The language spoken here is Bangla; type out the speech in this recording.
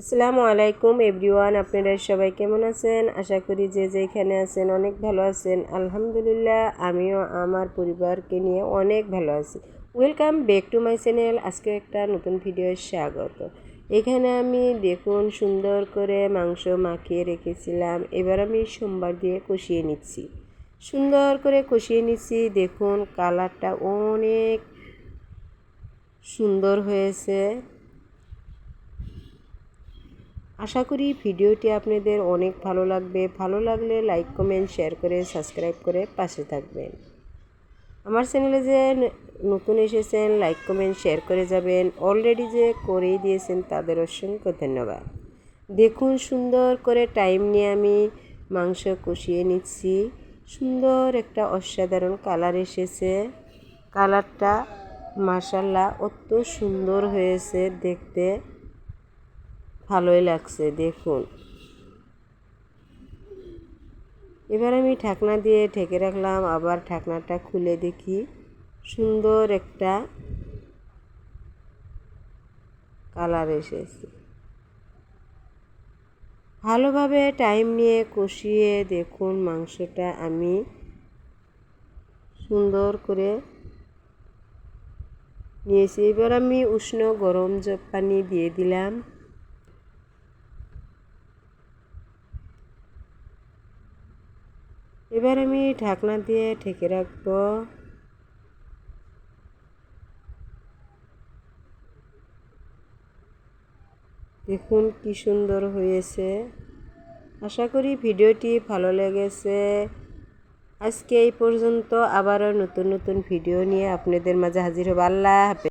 আসসালামু আলাইকুম এভরিওয়ান, আপনারা সবাই কেমন আছেন? আশা করি যে যেখানে আছেন অনেক ভালো আছেন। আলহামদুলিল্লাহ, আমিও আমার পরিবারকে নিয়ে অনেক ভালো আছি। Welcome back to my channel আজকে একটা নতুন ভিডিও স্বাগত। এখানে আমি দেখুন সুন্দর করে মাংস মাখিয়ে রেখেছিলাম। এবার আমি সোমবার দিয়ে কষিয়ে নিচ্ছি। সুন্দর করে কষিয়ে নিচ্ছি। দেখুন কালারটা অনেক সুন্দর হয়েছে। আশা করি ভিডিওটি আপনাদের অনেক ভালো লাগবে। ভালো লাগলে লাইক কমেন্ট শেয়ার করে সাবস্ক্রাইব করে পাশে থাকবেন। আমার চ্যানেলে যে নতুন এসেছেন লাইক কমেন্ট শেয়ার করে যাবেন। অলরেডি যে করেই দিয়েছেন, তাদের অসংখ্য ধন্যবাদ। দেখুন, সুন্দর করে টাইম নিয়ে আমি মাংস কষিয়ে নিচ্ছি। সুন্দর একটা অসাধারণ কালার এসেছে। কালারটা মাসাল্লাহ অত সুন্দর হয়েছে দেখতে। ভালোই লাগছে, দেখুন। এবার আমি ঢাকনা দিয়ে ঢেকে রাখলাম, আবার ঢাকনাটা খুলে দেখি। সুন্দর একটা কালার এসেছে। ভালোভাবে টাইম নিয়ে কষিয়ে দেখুন মাংসটা আমি সুন্দর করে নিয়েছি। এবার আমি উষ্ণ গরম পানি দিয়ে দিলাম। এবার আমি ঢাকনা দিয়ে ঢেকে রাখব। দেখুন কি সুন্দর হয়েছে। আশা করি ভিডিওটি ভালো লেগেছে। আজকে এই পর্যন্ত আবারও নতুন নতুন ভিডিও নিয়ে আপনাদের মাঝে হাজির হব। আল্লাহ হাফেজ।